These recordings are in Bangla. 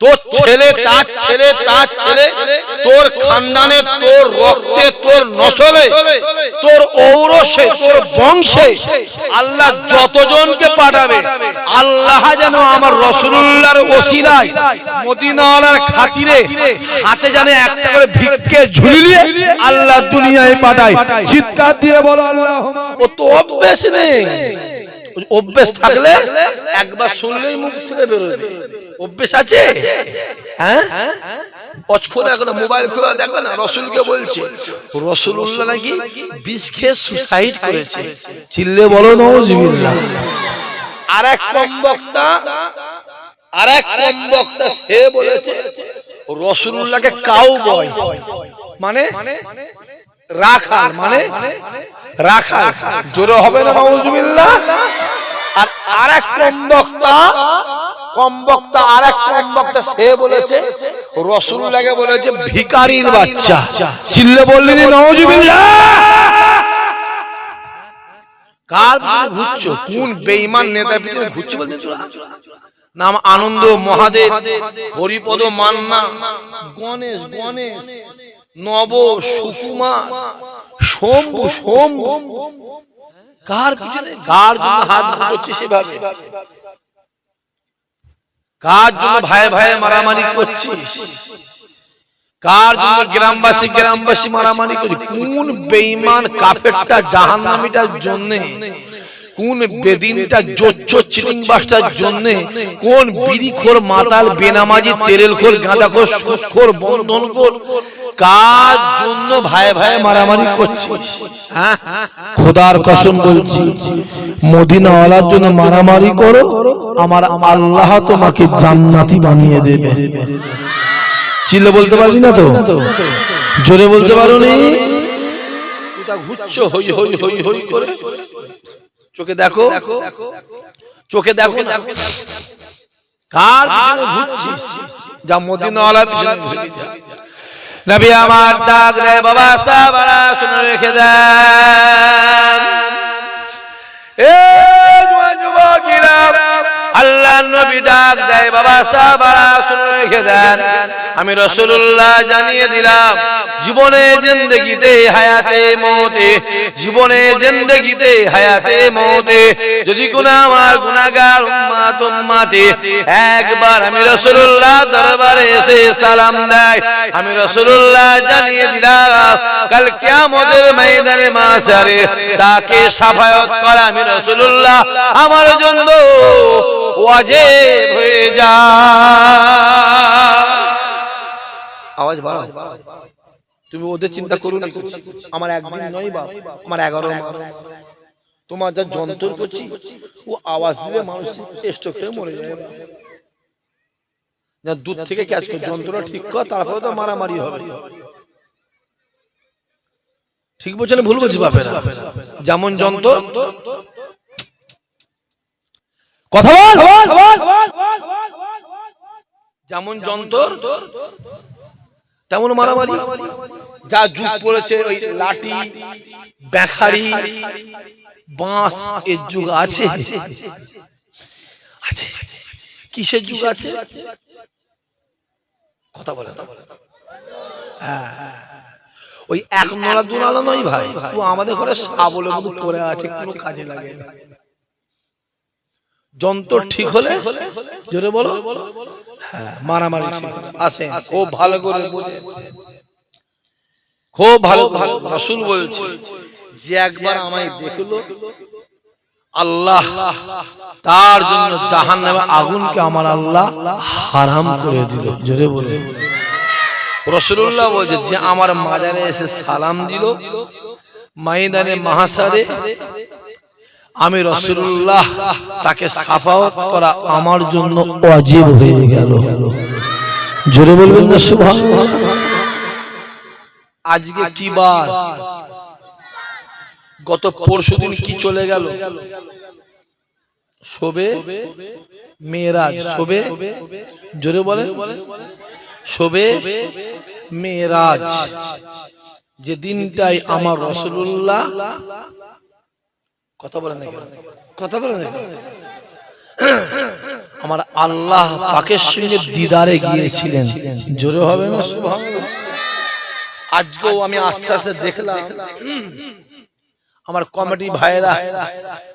তোর ছেলে, তার ছেলে তার ছেলে, তোর খানদানে, তোর রক্তে, তোর নসলে, তোর ঔরসে, তোর বংশে আল্লাহ যতজনকে পাঠাবে, আল্লাহ যেন আমার রসুল্লাহর ওসিলায় মদিনাওয়ালার খাতিরে হাতে জানে একটা করে ভিক্ষে ঝুলিয়ে আল্লাহ দুনিয়ায় পাঠায়। চিৎকার দিয়ে বলো আল্লাহ ও তো অভ্যেস নেই। অভ্যেস থাকলে একবার শুনলেই মুখ থেকে বেরোবে। অভ্যেস আছে? হ্যাঁ? অচখোর এখন মোবাইল খোলা দেখবে না? রসুলকে বলছে নাকি খেয়ে সুসাইড করেছে। চিল্লে আর এক বক্তা আর এক বক্তা সে বলেছে রসুল্লাহকে কাউ বয় মানে রাখাল মানে রাখাল। জোরে হবে না নজবিল্লাহ আর আর এক কম বক্তা কম বক্তা আর এক কম বক্তা, সে বলেছে বলেছে, ভিকারির বাচ্চা। চিল্লে কার ঘুরছো? কোন নেতা ঘুরছো বলতে নাম আনন্দ মহাদেব, হরিপদ মান্না, গণেশ গণেশ, নব, সুকুমার, শম্ভু শম্ভু। কার পিছনে কার জন্য হাত করছে সেভাবে? কার জন্য ভাই ভাই মারামারি করছিস? কার জন্য গ্রামবাসী গ্রামবাসী মারামারি করছিস? কোন বেঈমান কাফেরটা জাহান্নামীটার জন্য? কোন বেদিনটা জোচ্চো চিটিং বাসটার জন্য? কোন বিড়িখোর মাতাল বেনামাজি তেরেলখোর গাঁদাখোর সুখোর বন্ধনখোর? কার জন্য ভাই ভাই মারামারি করছিস? হ্যাঁ? খোদার কসম বলছি মদিনাওয়ালার জন্য মারামারি করো আমার আল্লাহ তোমাকে জান্নাতি বানিয়ে দেবে। চিল্লে বলতে পারবি না তো? জোরে বলতে পারো নি? ঘুরছো হই হই হই হই করে? চোখে দেখো। চোখে দেখো কার পিছনে ঘুরছিস? যা মদিনাওয়ালা পিছনে ঘুরে নবী আমার ডাক রে বাবা সাবারা শুনে রেখে দেন এ জোয়ান যুবকেরা আল্লাহ নবী ডাক দেয় বাবা সাহাবারা শুনে রেখে দেন। আমি রসুল্লাহ জানিয়ে দিলাম, জীবনে জিন্দগিতে, হায়াতে মতে, জীবনে জিন্দগিতে, হায়াতে মতে, যদি কোন আমার গুনাহগার উম্মাত উম্মাতে একবার আমি রসুল্লাহ দরবারে এসে সালাম দেয়, আমি রসুল্লাহ জানিয়ে দিলাম, কাল কিয়ামতের ময়দানে মাসারে তাকে সাফায়াত করা আমি রসুল্লাহ আমার জন্য। ওয়াজিব হয়ে যা। আওয়াজ বাড়াও। তুমি ওদের চিন্তা করো না। আমার একদিন নয় বা আমার এগারো মাস। তোমার যা যন্ত্র করছি ও আওয়াজ দিলে মানুষ চেষ্টা করে মরে যায়। যা দূর থেকে ক্যাচ কর যন্ত্রটা ঠিক কর তারপরে তো মারামারি হবে। ঠিক বলছে না ভুল বলছি বাপেরা। যেমন যন্ত্র কথা বল। যেমন যন্ত্র তেমন মারামারি। যা যুগ পড়েছে ওই লাঠি বেখারি বাঁশ এর যুগ আছে। আছে। কিসের যুগ আছে? কথা বলে। হ্যাঁ, হ্যাঁ, হ্যাঁ। ওই এক নলা দু নলা নয় ভাই। ও আমাদের ঘরে সাবলে মতো পড়ে আছে কোনো কাজে লাগে না। যন্ত্র ঠিক হলে জোরে বলো? হ্যাঁ মারামারি খুব ভালো করে বোঝে খুব ভালো ভালো রসুল বলছে যে একবার আমায় দেখল আল্লাহ তার জন্য জাহান নামে আগুনকে আমার আল্লাহ হারাম করে দিল। জোরে বলে। রসুল্লাহ বলছে যে আমার মাজারে এসে সালাম দিল। মাইদানে মাহাসারে আমি রসুল্লাহ তাকে সাফাওয়াত করা আমার জন্য অজীব হয়ে গেল। জোরে বলবেন না আজকে কি বার? গত পরশু দিন কি চলে গেল? শোবে? মেয়েরাজ। শোবে? জোরে বলে শোবে? মেয়েরাজ। যে দিনটাই আমার রসুল্লাহ কথা বলেন কথা বলেন আমার আল্লাহ পাকের সঙ্গে দিদারে গিয়েছিলেন। জোরে হবে আজকেও আমি আস্তে আস্তে দেখলাম। আমার কমিটি ভাইরা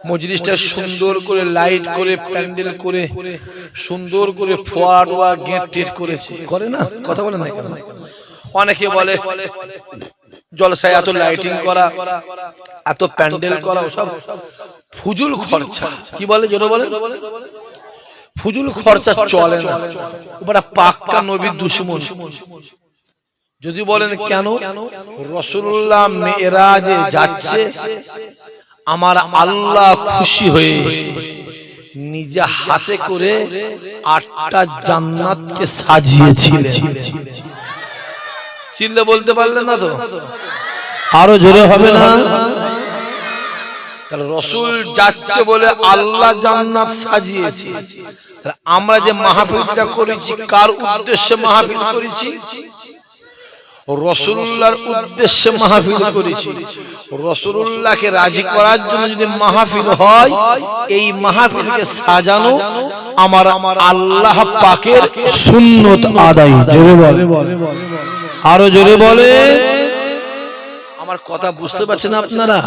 মজলিসটা সুন্দর করে লাইট করে, প্যান্ডেল করে, সুন্দর করে ফোয়ার গেট টেট করেছে। করে না? কথা বলেন না? অনেকে বলে জলসায় এত লাইটিং করা এত প্যান্ডেল করা সব ফুজুল খরচা। কি বলে জোরে বলে ফুজুল খরচা চলে না। ওটা পাক্কা নবীর দুশ্মন। যদি বলেন কেন? রসুল্লাহ মেয়েরাজে যাচ্ছে। আমার আল্লাহ খুশি হয়ে নিজে হাতে করে আটটা জান্নাতকে সাজিয়েছিলেন। চিল্লে বলতে পারলেন না তো? আরও জোরে হবে না? তাহলে রসুল যাচ্ছে বলে আল্লাহ জান্নাত সাজিয়েছে। তাহলে আমরা যে মাহফিলটা করেছি কার উদ্দেশ্যে মাহফিল করেছি? রসুল্লাহর উদ্দেশ্যে মাহফিল করেছি। রসুল্লাহকে রাজি করার জন্য যদি মাহফিল হয় এই মাহফিলকে সাজানো আমার আমার আল্লাহ পাকের সুন্নত আদায়। জোরে বলে। আরও জোরে বলে আমার কথা বুঝতে পারছেন আপনারা?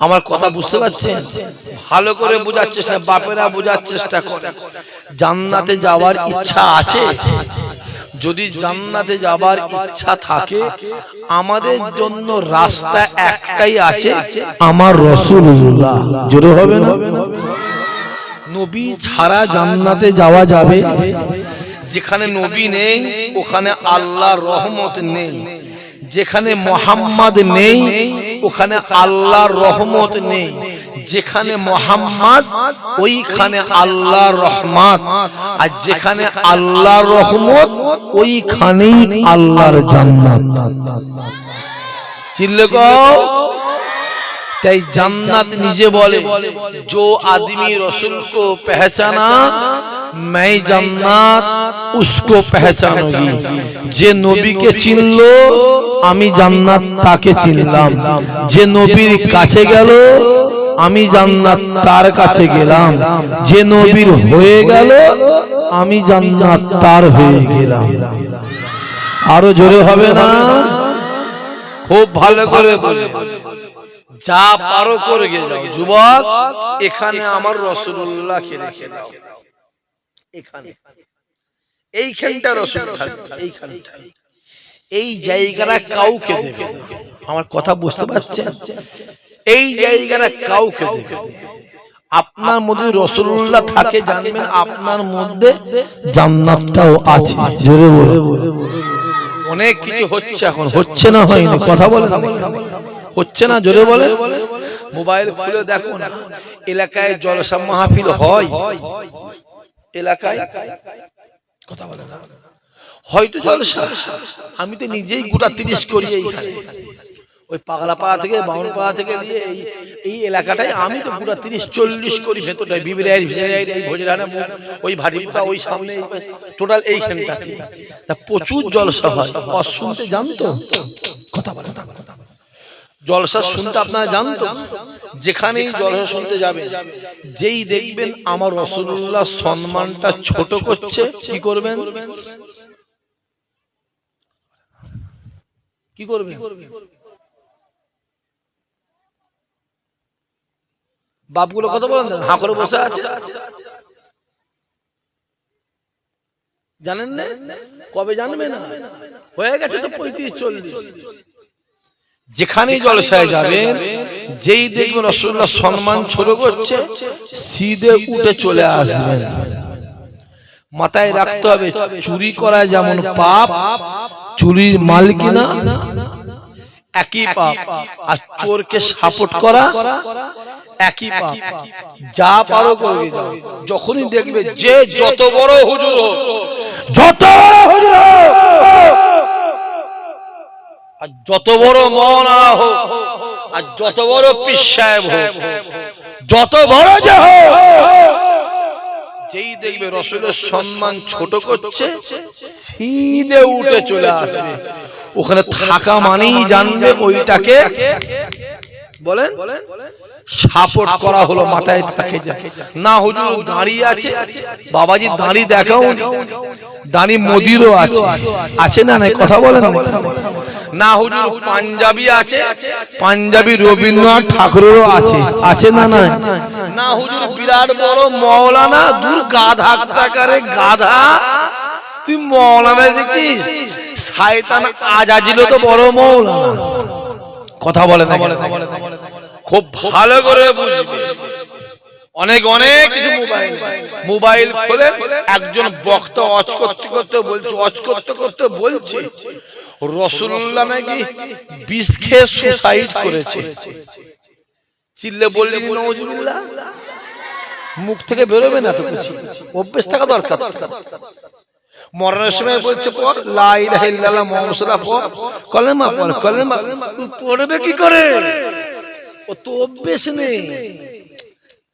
আমার কথা বুঝতে পারছেন? ভালো করে বোঝার চেষ্টা বাপেরা বোঝার চেষ্টা করে জান্নাতে যাওয়ার ইচ্ছা আছে? যদি জান্নাতে যাবার ইচ্ছা থাকে আমাদের জন্য রাস্তা একটাই আছে আমার রসুল্লাহ জোরে হবে না? নবী ছাড়া জান্নাতে যাওয়া যাবে? যেখানে নবী নেই ওখানে আল্লাহর রহমত নেই। যেখানে মোহাম্মদ নেই ওখানে আল্লাহ রহমত নেই। যেখানে মোহাম্মদ ওইখানে আল্লাহর রহমত। আর যেখানে আল্লাহর রহমত ওইখানেই আল্লাহর জান্নাত। চিল্লে তাই জান্নাত নিজে বলে जो आदमी रसूल को पहचाना मैं জান্নাত उसको पहचानूंगी যে নবীকে চিনলো আমি জান্নাত তাকে চিনলাম যে নবীর কাছে গেল আমি জান্নাত তার কাছে গেলাম যে নবীর হয়ে গেল আমি জান্নাত তার হয়ে গেলাম আরো জোরে হবে না খুব ভালো করে বলে যা পারো করে যাও। যুবক, এখানে আমার রসুল্লাহকে রেখে দাও। এখানে। এইখানটা থাকবে। এইখানটা এই জায়গাটা কাউকে দেবে। আমার কথা বুঝতে পারছেন? এই জায়গাটা কাউকে দেবে আপনার মধ্যে রসুল্লাহ থাকে, জানবেন আপনার মধ্যে জান্নাতটাও আছে। অনেক কিছু হচ্ছে এখন। হচ্ছে না হয়নি? কথা বলে হচ্ছে না জোরে বলে? মোবাইল খুলে দেখো এলাকায় জলসা মাহফিল হয়। এলাকায়? কথা বলে না। হয়তো জলসা। আমি তো নিজেই গোটা তিরিশ করি এইখানে। ওই পাগলা পাড়া থেকে বাউন পাড়া থেকে নিয়ে এই এই এলাকাটায় আমি তো পুরো তিরিশ, চল্লিশ করি ভেতরটায় বিবিরাই এই ভোজরানা ওই ভাটিপুটা, ওই সামনে, টোটাল এইখানটাতে। তা প্রচুর জলসা হয়। আর শুনতে জানতো? কথা বলে না। জলসা শুনতে আপনারা জানতো? যেখানেই জলসা শুনতে যাবে যেই দেখবেন আমার রসুল্লাহ সম্মানটা ছোট করছে কি করবেন? কি করবেন? বাপগুলো কথা বলেন হাঁ করে বসে আছে। জানেন না? কবে জানবে না? হয়ে গেছে তো পঁয়ত্রিশ চল্লিশ। যেখানেই জলসায় যাবেন যেই দেখবেন রসুল্লাহ সম্মান ছোট করছে সিধে উঠে চলে আসবেন। মাথায় রাখতে হবে চুরি করা যেমন পাপ চুরির মাল কিনা একই পাপ। আর চোরকে সাপোর্ট করা একই পাপ। যা পারো করে যাও যখনই দেখবে যে যত বড় হুজুর হোক, যত হুজুর হোক, আর যত বড় মৌলানা হোক, আর যত বড় সাহেব হোক, যত বড় যে হোক, যেই দেখবে রসুলের সম্মান ছোট করছে, সিধে উঠে চলে আসবে। ওখানে থাকা মানেই জানবে ওইটাকে, বলেন, সাপোর্ট করা হলো, মাথায় যা। না, হুজুর দাঁড়িয়ে আছে, বাবাজি দাঁড়ি দেখাও দাঁড়ি মোদিরও আছে। আছে না নাই? কথা বলেন না হুজুর পাঞ্জাবি আছে। পাঞ্জাবি রবীন্দ্রনাথ ঠাকুরেরও আছে। আছে। না না না হুজুর বিরাট বড় মৌলানা। দূর গাধা টাকারে গাধা। তুই মৌলানা দেখছিস শায়তান আজাজিল তো বড় মৌলানা। কথা বলে না খুব ভালো করে বুঝবে। অনেক অনেক কিছু মোবাইল। মোবাইল। খুলে একজন বক্তা অচ করতে করতে বলছে অচ করতে করতে বলছে রসুল্লাহ নাকি বিষ খেয়ে সুসাইড করেছে। চিল্লে বললি নজরুল্লাহ মুখ থেকে বেরোবে না তো কিছু অভ্যেস থাকা দরকার মরণের সময় বলছে পর লা ইলাহা ইল্লাল্লাহ মুহাম্মাদুর রাসূলুল্লাহ পর কলেমা পর কলেমা পড়বে কি করে? ও তো অভ্যেস নেই।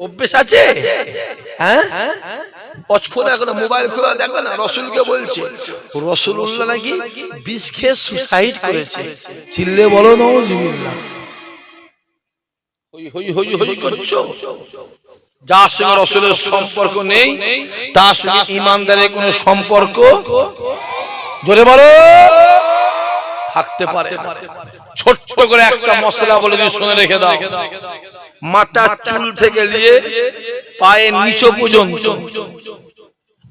অভ্যেস আছে? হ্যাঁ? এখন মোবাইল দেখবে না যার সম্পর্ক নেই, তার সঙ্গে ইমানদারের কোনো সম্পর্ক জোরে বলো। থাকতে পারে ছোট্ট করে একটা মশলা বলে শুনে রেখে দাও। মাথার চুল থেকে নিয়ে পায়ের নিচে পর্যন্ত।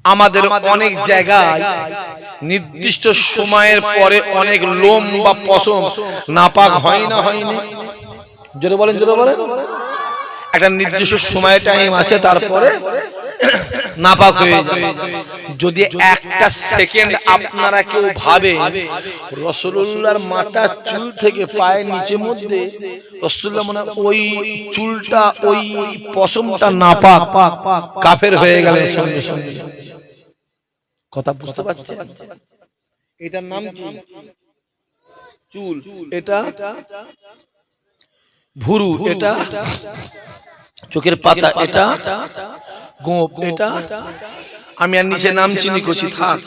আমাদের অনেক জায়গায় নির্দিষ্ট সময়ের পরে অনেক লোম বা পশম নাপাক হয় না হয়নি জোরে বলেন জোরে বলেন। একটা নির্দিষ্ট সময় টাইম আছে তারপরে নাপাক হয়ে যাবে যদি একটা সেকেন্ড আপনারা কেউ ভাবে রসুল্লাহর মাথার চুল থেকে পায়ের নিচে মধ্যে রসুল্লাহ মানে ওই চুলটা ওই পশমটা নাপাক। কাফের হয়ে গেলে সঙ্গে সঙ্গে। কথা বুঝতে পারছেন? এটার নাম কি? চুল। এটা ভুরু। এটা চোখের পাতা এটা গোপ এটা। আমি আর নিচে নাম চিনি করছি থাক।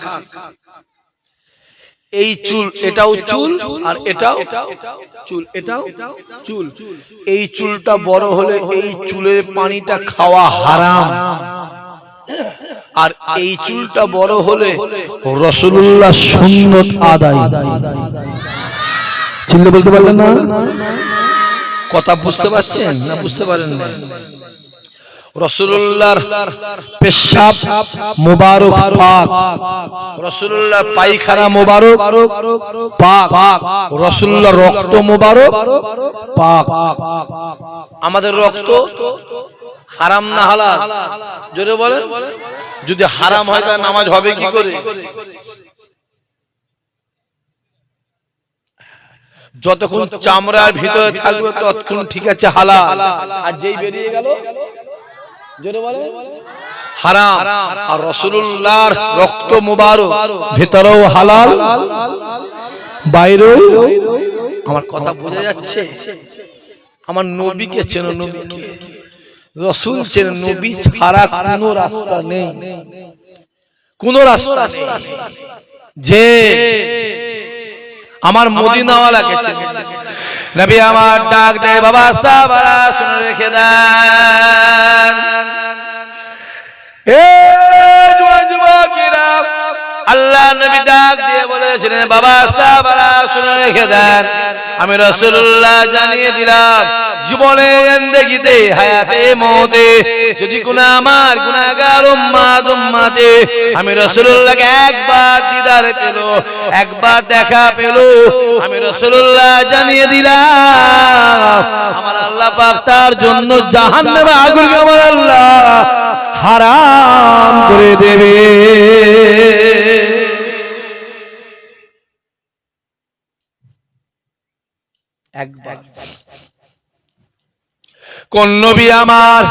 এই চুল এটাও চুল আর এটাও চুল এটাও চুল। এই চুলটা বড় হলে এই চুলের পানিটা খাওয়া হারাম। আর এই চুলটা বড় হলে রসুল্লাহ সুন্নত আদায়। চিল্লে বলতে পারলেন না? কথা বুঝতে পারছেন না বুঝতে পারেন না পেশাব পায়খানা রসুল্লাহ রক্ত আমাদের রক্ত হারাম না হালাল? জোরে বলে যদি হারাম হয় তাহলে নামাজ হবে কি করে? যতক্ষণ চামড়ার ভিতরে থাকবে ততক্ষণ ঠিক আছে হালা আর যেই বেরিয়ে গেল? জোরে বলে হারাম। আর রসুল্লাহর রক্ত মুবারক। ভেতরেও হালাল বাইরেও আমার কথা বোঝা যাচ্ছে? আমার নবীকে চেনো নবীকে। রসুল চেন নবী ছাড়া কোনো রাস্তা নেই। কোন রাস্তা যে আমার মদিনাওয়ালাকে চেনে নবী আমার ডাক দে বাবা সাবারা শুনে রেখে দেন। এ যুবক যুবকেরা আল্লাহ নবী বলেছিলেন, বাবা শুনে রেখে দেন। আমি রসুল্লাহ জানিয়ে দিলাম আমি একবার দিদার একবার দেখা পেল, আমি রাসূলুল্লাহ জানিয়ে দিলাম, আমার আল্লাহ তার জন্য জাহান্নামে আগুনকে আমার আল্লাহ হারাম করে দেবে। একবার। কোন নবী আমার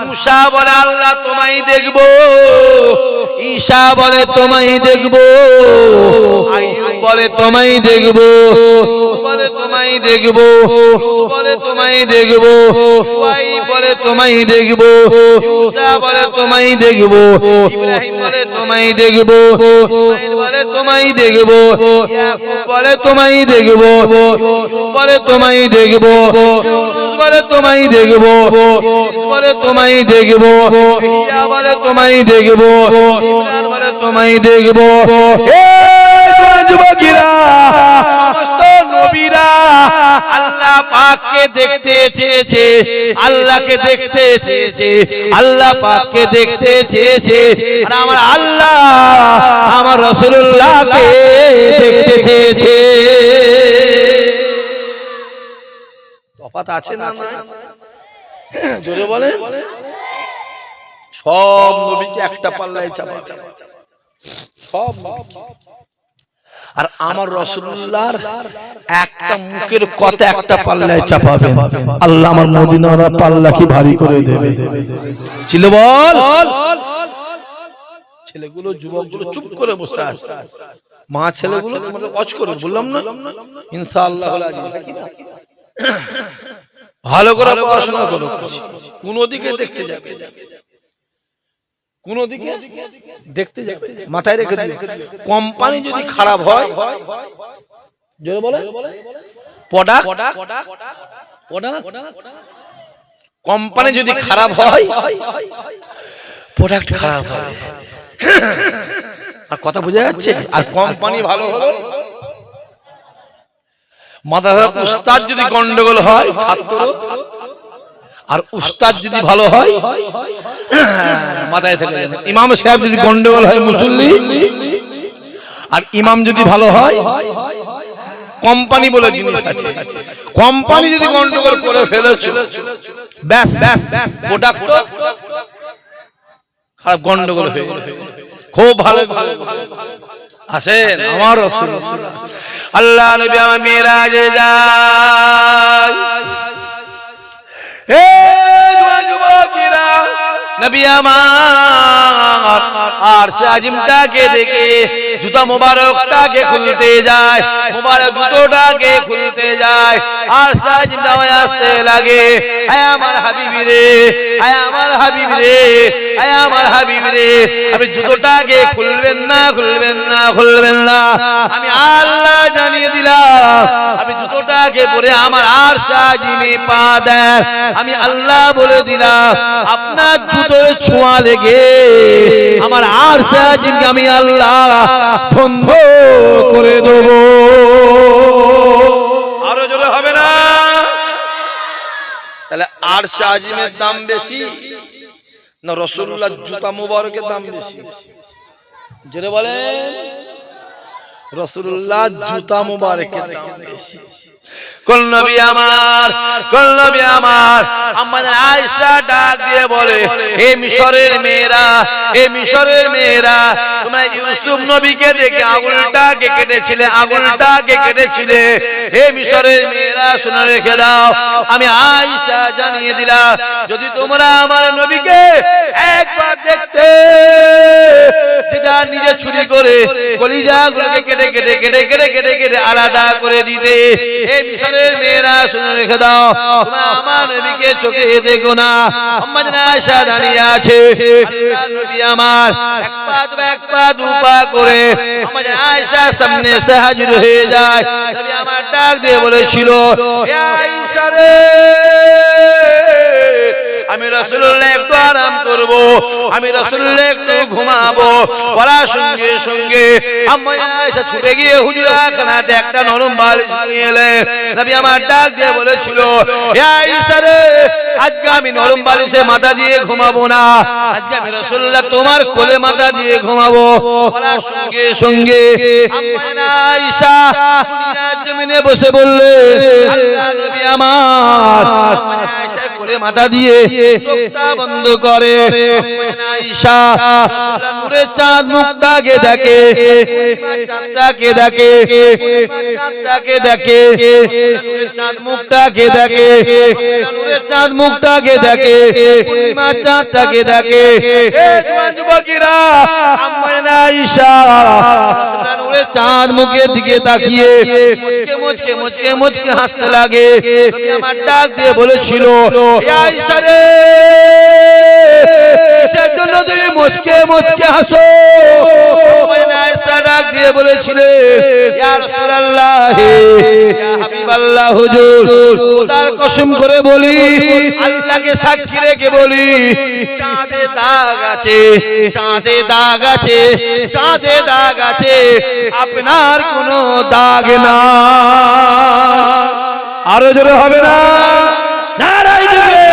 মুসা বলে আল্লাহ তোমায় দেখব ঈশা বলে তোমায় দেখব আইয়ুব বলে তোমায় দেখব বলে তোমায় দেখব বলে তোমায় দেখব সুয়াই বলে তোমায় দেখব ঈসা বলে তোমায় দেখব ইব্রাহিম বলে তোমায় দেখব ইসমাইল বলে তোমায় দেখব ইয়াকুব বলে তোমায় দেখব বলে তোমায় দেখব বলে তোমায় দেখব বলে তোমায় দেখব। বলে তোমায় দেখব। বলে তোমায় দেখব। যুবকেরা সমস্ত নবীরা আল্লাহ পাককে দেখতে চেয়েছে। আল্লাহকে দেখতে চেয়েছে। আল্লাহ পাককে দেখতে চেয়েছে। আর আমার আল্লাহ আমার রাসূলুল্লাহকে দেখতে চেয়েছে। তফাৎ আছে না জোরে বলে সব নবীকে একটা পাল্লায় চাপা। সব। আর আমার রসুল্লাহর একটা মুখের কথা একটা পাল্লায় চাপাবেন। আল্লাহ আমার মদিনার পাল্লা কি ভারী করে দেবে। ছিল বল। ছেলেগুলো, যুবকগুলো চুপ করে বসে আছে। মা ছেলেগুলো তোমাদের অচ করে, বললাম না? ভালো করে পড়াশোনা করো কোন দিকে দেখতে যাবে? কোন দিকে দেখতে যাবে? মাথায় রেখে কোম্পানি যদি খারাপ হয় জোরে বলে। প্রোডাক্ট কোম্পানি যদি খারাপ হয় প্রোডাক্ট খারাপ হয়। আর কথা বোঝা যাচ্ছে? আর কোম্পানি ভালো হলো মাদ্রাসা উস্তাদ যদি গন্ডগোল হয় ছাত্র। আর উস্তাদ যদি ভালো হয় মাথায় থেকে ইমাম সাহেব যদি গন্ডগোল হয় মুসল্লি আর ইমাম যদি ভালো হয় কোম্পানি বলে জিনিস আছে। কোম্পানি যদি গন্ডগোল করে ফেলেছো ব্যাস ব্যাস প্রোডাক্ট খারাপ গন্ডগোল হয়ে গেল। খুব ভালো ভালো। আসেন আমার রসুল। আল্লাহ নবী আমার মেরাজে যায় যুবকেরা, নবী আমার, আর সে আজিমটাকে দেখে জুতা মোবারকটাকে খুলতে যায়, মোবারক জুতোটাকে খুলতে যায়, আর সে আজিমটা আসতে লাগে। আয় আমার হাবিবি রে, আয় আমার হাবিব রে, আয় আমার হাবিব রে, আপনি জুতোটাকে খুলবেন না খুলবেন না খুলবেন না। আমি আল্লাহ জানিয়ে দিলাম আমি জুতোটাকে পরে আমার আর সাজিমে পা দেন আমি আল্লাহ বলে দিলাম, আপনার জুতোর ছোঁয়া লেগে। আমার আর সাজিমকে আমি আল্লাহ বন্ধ করে দেব? আরও জোরে হবে না? তাহলে আর সাজিমের দাম বেশি না রসুল্লাহ জুতা মুবারকের দাম বেশি? জোরে বলেন। রসুল্লাহ জুতা মুবারকের দাম বেশি। কোন নবী আমার, কোন নবী আমার? আমাদের আয়েশা ডাক দিয়ে বলে, হে মিশরের মেয়েরা, হে মিশরের মেয়েরা, তোমরা ইউসুফ নবীকে দেখে কেটেছিলে কেটেছিলে। হে মিশরের মেয়েরা, শুনে রেখে দাও, আমি আয়েশা জানিয়ে দিলাম, যদি তোমরা আমার নবীকে একবার দেখতে নিজে ছুরি করে কলিজাগুলোকে কেটে কেটে কেটে কেটে কেটে কেটে আলাদা করে দিতে, হে মিশরের মেয়েরা শুনে রেখে দাও। আমার নবীকে চোখে দেখো না। দাঁড়িয়ে আছে। আমার এক পা দু পা করে সামনে হয়ে যায়। আমার ডাক দিয়ে বলেছিল আমি রসুল্লাহ একটু আরাম করব, আমি রসুল্লাহ একটু ঘুমাবো। বলার সঙ্গে সঙ্গে ছুটে গিয়ে হুজুরা খানাতে একটা নরম বালিশ নিয়ে এলে নবী আমার ডাক দিয়ে বলেছিল আয়েশা আজকে আমি নরম বালিশে মাথা দিয়ে ঘুমাবো না। আজকে আমি রসুল্লাহ তোমার কোলে মাথা দিয়ে ঘুমাবো। সঙ্গে সঙ্গে আয়েশা জমিনে বসে বললে নবী আমার মাথা দিয়ে বন্ধ করে। নূরে চাঁদ মুখটাকে দেখে চাঁদটাকে দেখে চাঁদটাকে দেখে চাঁদ মুখটাকে দেখে চাঁদ মুখটাকে দেখে চাঁদটাকে দেখে। যুবকেরা চাঁদ মুখের দিকে তাকিয়ে মুচকে মুচকে মুচকে মুচকে হাসতে লাগে। আমার ডাক দিয়ে বলেছিল কিসের জন্য তুমি মুচকে মুচকে হাসো? ডাক দিয়ে বলেছিলে ইয়া রাসূলুল্লাহ ইয়া হাবিবাল্লাহ হুজুর তার কসম করে বলি, আল্লাহকে সাক্ষী রেখে বলি, চাঁদে দাগ আছে, চাঁদে দাগ আছে, চাঁদে দাগ আছে, আপনার কোনো দাগ না। আরও জোরে হবে না? নারাই দেবে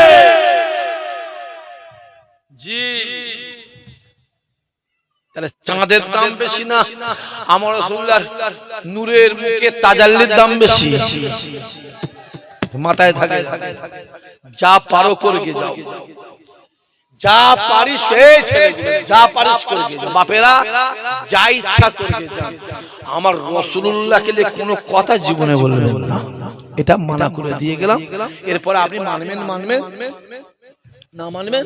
তাহলে চাঁদের দাম বেশি না? আমার রসুল্লার নূরের মুখে তাজাল্লির দাম বেশি। মাথায় থাকে। যা পারো করে গিয়ে যাও। যা পারিস যা পারিস করে যাও। বাপেরা, যা ইচ্ছা করে যাও। আমার রসুল্লাহকে কোনো কথা জীবনে বলবেন না। এটা মানা করে দিয়ে গেলাম। এরপরে আপনি মানবেন মানবেন? না মানবেন?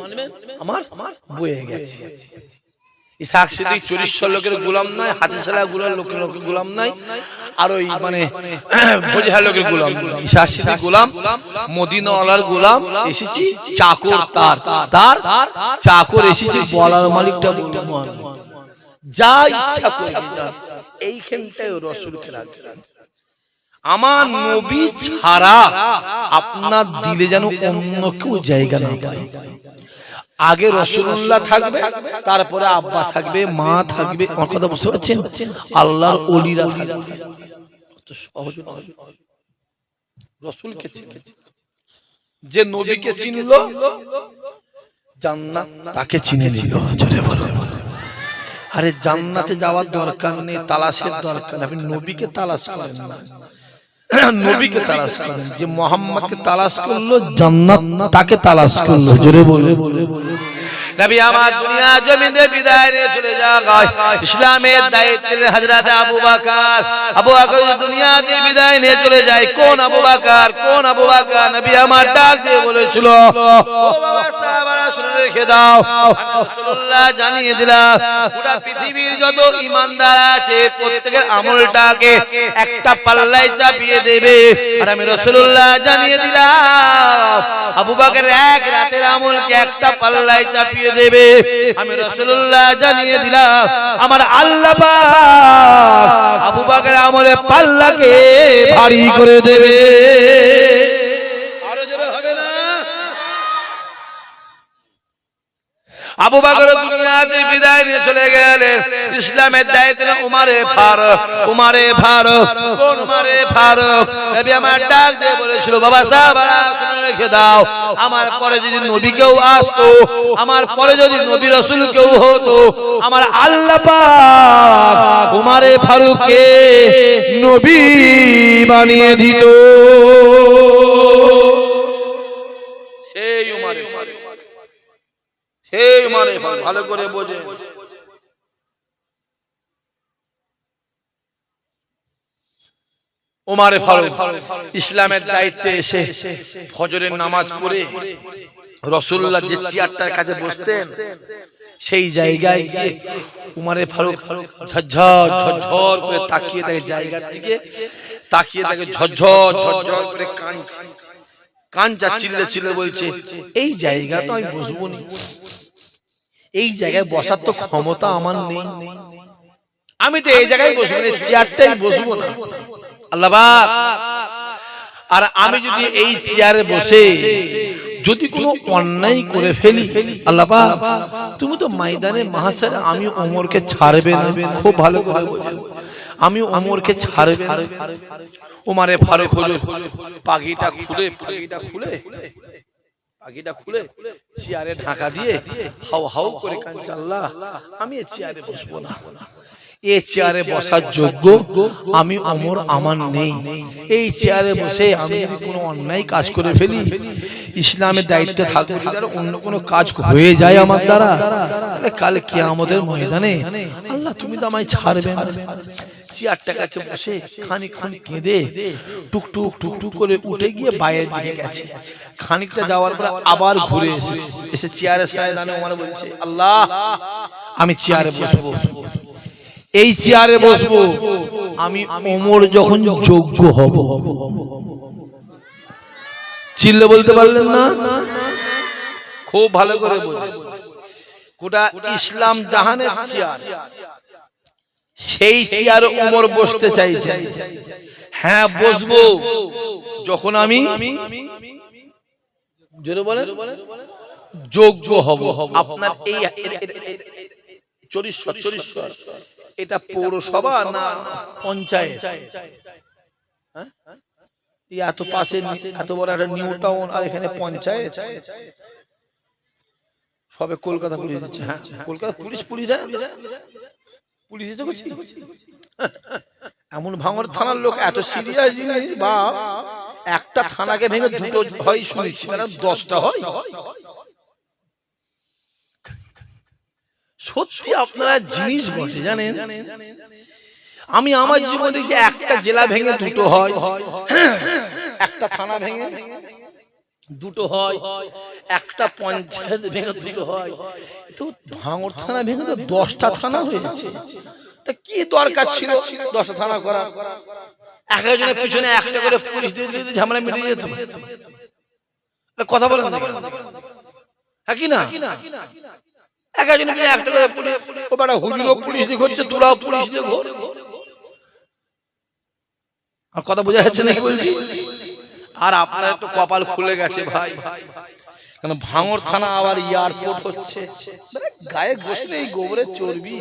আমার বয়ে গেছে। ইসাক সিদ্দিক লোকের গোলাম নাই হাতে সালা গোলাম লোকের লোকের গোলাম নাই। আর ওই মানে বোঝা লোকের গোলাম। নয়। ইসাক সিদ্দিক গোলাম মদিনাওয়ালার গোলাম এসেছি চাকর তার তার চাকর এসেছি বলার মালিকটা বলব যা ইচ্ছা। এইখানটায় রসুলকে আমার নবী ছাড়া আপনার দিলে যেন অন্য কেউ জায়গা না পায়। আগে রসুল্লাহ থাকবে তারপরে আব্বা থাকবে মা থাকবে আমার কথা বুঝতে পারছেন আল্লাহর অলিরা থাকবে। রসুলকে যে নবীকে চিনলো জান্নাত তাকে চিনে নিল। জোরে বলো আরে জান্নাতে যাওয়ার দরকার নেই তালাশের দরকার নেই। আপনি নবীকে তালাশ করেন না। নবীকে তালাশ করেন যে মোহাম্মদকে তালাশ করল জান্নাত তাকে তালাশ করল। জোরে বলে নবী আমার ইসলামের দায়িত্বের আবু পৃথিবীর যত আছে, প্রত্যেকের আমলটাকে একটা পাল্লায় চাপিয়ে দেবে। আর আমি রাসূলুল্লাহ জানিয়ে দিলাম, আবু বকর এক রাতের আমলকে একটা পাল্লায় চাপিয়ে দেবে। আমি রাসূলুল্লাহ জানিয়ে দিলাম আমার আল্লাহ আবু বকর আমলে পাল্লাকে ভারী করে দেবে। আবু বকর দুনিয়াতে বিদায় নিয়ে চলে গেলেন। ইসলামের উমারে ফারুক। উমারে ফারুক। কোন উমারে ফারুক? নবী আমার ডাক দিয়ে বলেছিল, বাবা রেখে দাও। আমার পরে যদি নবী কেউ আসতো, আমার পরে যদি নবী রাসূল কেউ হতো, আমার আল্লাহ পাক উমারে ফারুককে নবী বানিয়ে দিত। সেই সেই মানে ভালো করে বোঝে। ওমারে ফারুক ইসলামের দায়িত্বে এসে ফজরের নামাজ পড়ে রসুল্লাহ যে চেয়ারটার কাছে বসতেন সেই জায়গায় গিয়ে উমারে ফারুক ঝরঝর ঝরঝর করে তাকিয়ে তাকে জায়গার দিকে তাকিয়ে তাকে ঝরঝর ঝরঝর করে কাঁদছে। কাঞ্চা চিল্লে চিল্লে বলছে এই জায়গা তো আমি বসবো না। এই জায়গায় বসার তো ক্ষমতা আমার নেই। আমি তো এই জায়গায় বসবো না চেয়ারটাই বসবো না। আল্লাহ আর আমি যদি এই চেয়ারে বসে যদি কোনো অন্যায় করে ফেলি আল্লাহ তুমি তো ময়দানে মাহাসার আমি ওমরকে ছাড়বে না। খুব ভালো করে বোঝো। আমি ওমরকে ছাড়বে। ওমারে ফারুক হুজুর পাগিটা খুলে পাগিটা খুলে পাগিটা খুলে, চেয়ারে ঢাকা দিয়ে হাউ হাউ করে কান চাল্লা আমি চেয়ারে বসবো না। এ চেয়ারে বসার যোগ্য আমি অমর আমার নেই। এই চেয়ারে বসে আমি যদি কোনো অন্যায় কাজ করে ফেলি ইসলামের দায়িত্বে থাকব যদি অন্য কোনো কাজ হয়ে যায় আমার দ্বারা? তাহলে কালে কে আমাদের ময়দানে আল্লাহ তুমি তো আমায় ছাড়বে না। চেয়ারটা কাছে বসে খানিকক্ষণ কেঁদে টুকটুক টুকটুক করে উঠে গিয়ে বাইরের দিকে গেছে। খানিকটা যাওয়ার পরে আবার ঘুরে এসেছে। এসে চেয়ারে সায় দানে আমার বলছে আল্লাহ আমি চেয়ারে বসবো। এই চেয়ারে বসবো আমি ওমর যখন যোগ্য হব চিল্লে বলতে পারলেন না খুব ভালো করে বলবেন গোটা ইসলাম জাহানের চেয়ার সেই চেয়ার ওমর বসতে চাইছে হ্যাঁ বসবো যখন আমি জোরে বলেন যোগ্য হব আপনার এই চরিশ্বর চরিশ্বর এটা পৌরসভা না পঞ্চায়েত? হ্যাঁ? এত পাশে এত বড় একটা নিউ টাউন আর এখানে পঞ্চায়েত? সবে কলকাতা পুলিশ দিচ্ছে হ্যাঁ? কলকাতা পুলিশ পুলিশ দেয় পুলিশ এসে করছি? এমন ভাঙর থানার লোক এত সিরিয়াস জিনিস বা একটা থানাকে ভেঙে দুটো হয় শুনেছি মানে দশটা হয়। সত্যি আপনারা জিনিস বটে জানেন? আমি আমার জীবনে দেখছি একটা জেলা ভেঙে দুটো হয়। একটা থানা ভেঙে দুটো হয়। একটা পঞ্চায়েত ভেঙে দুটো হয়। তো ভাঙর থানা ভেঙে তো দশটা থানা হয়েছে। তা কি দরকার ছিল দশটা থানা করা এক একজনের পিছনে একটা করে পুলিশ দিয়ে দিলে ঝামেলা মিটে যেত। কথা বলেন না। কেন? হ্যাঁ কি না? এক একজনের একটা হুজুরও পুলিশ তোরাও পুলিশ আর কথা বোঝা যাচ্ছে নাকি বলছি? আর আপনার তো কপাল খুলে গেছে ভাই। কেন ভাঙর থানা আবার এয়ারপোর্ট হচ্ছে? মানে গায়ে ঘষলে এই গোবরের চর্বি।